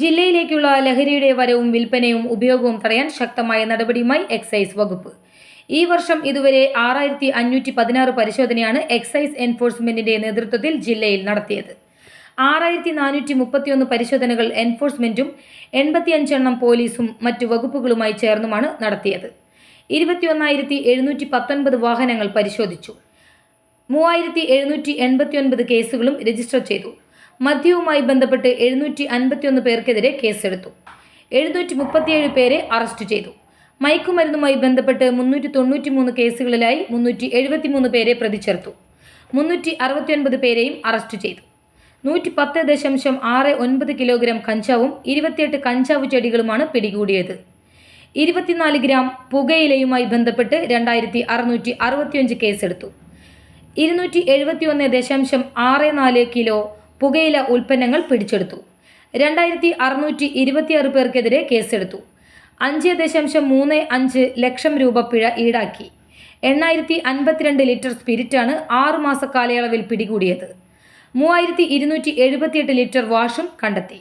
ജില്ലയിലേക്കുള്ള ലഹരിയുടെ വരവും വിൽപ്പനയും ഉപയോഗവും തടയാൻ ശക്തമായ നടപടിയുമായി എക്സൈസ് വകുപ്പ്. ഈ വർഷം ഇതുവരെ ആറായിരത്തി അഞ്ഞൂറ്റി പതിനാറ് പരിശോധനയാണ് എക്സൈസ് എൻഫോഴ്സ്മെന്റിന്റെ നേതൃത്വത്തിൽ ജില്ലയിൽ നടത്തിയത്. ആറായിരത്തി നാനൂറ്റി മുപ്പത്തിയൊന്ന് പരിശോധനകൾ എൻഫോഴ്സ്മെന്റും എൺപത്തിയഞ്ചെണ്ണം പോലീസും മറ്റു വകുപ്പുകളുമായി ചേർന്നുമാണ് നടത്തിയത്. ഇരുപത്തിയൊന്നായിരത്തി എഴുന്നൂറ്റി പത്തൊൻപത് വാഹനങ്ങൾ പരിശോധിച്ചു. മൂവായിരത്തി എഴുന്നൂറ്റി എൺപത്തിയൊൻപത് കേസുകളും രജിസ്റ്റർ ചെയ്തു. മദ്യവുമായി ബന്ധപ്പെട്ട് എഴുന്നൂറ്റി അൻപത്തിയൊന്ന് പേർക്കെതിരെ കേസെടുത്തു. എഴുന്നൂറ്റി മുപ്പത്തിയേഴ് പേരെ അറസ്റ്റ് ചെയ്തു. മയക്കുമരുന്നുമായി ബന്ധപ്പെട്ട് മുന്നൂറ്റി തൊണ്ണൂറ്റി മൂന്ന് കേസുകളിലായി മുന്നൂറ്റി എഴുപത്തി മൂന്ന് പേരെ പ്രതി ചേർത്തു മുന്നൂറ്റി അറുപത്തിയൊൻപത് പേരെയും അറസ്റ്റ് ചെയ്തു. നൂറ്റി പത്ത് ദശാംശം ആറ് ഒൻപത് കിലോഗ്രാം കഞ്ചാവും ഇരുപത്തിയെട്ട് കഞ്ചാവ് ചെടികളുമാണ് പിടികൂടിയത്. ഇരുപത്തിനാല് ഗ്രാം പുകയിലയുമായി ബന്ധപ്പെട്ട് രണ്ടായിരത്തി അറുന്നൂറ്റി അറുപത്തിയഞ്ച് കേസെടുത്തു. ഇരുന്നൂറ്റി എഴുപത്തി ഒന്ന് ദശാംശം ആറ് നാല് കിലോ പുകയില ഉൽപ്പന്നങ്ങൾ പിടിച്ചെടുത്തു. രണ്ടായിരത്തി അറുന്നൂറ്റി ഇരുപത്തിയാറ് പേർക്കെതിരെ കേസെടുത്തു. അഞ്ച് ദശാംശം മൂന്ന് അഞ്ച് ലക്ഷം രൂപ പിഴ ഈടാക്കി. എണ്ണായിരത്തി അൻപത്തിരണ്ട് ലിറ്റർ സ്പിരിറ്റാണ് ആറു മാസ കാലയളവിൽ പിടികൂടിയത്. മൂവായിരത്തി ഇരുന്നൂറ്റി എഴുപത്തിയെട്ട് ലിറ്റർ വാഷും കണ്ടെത്തി.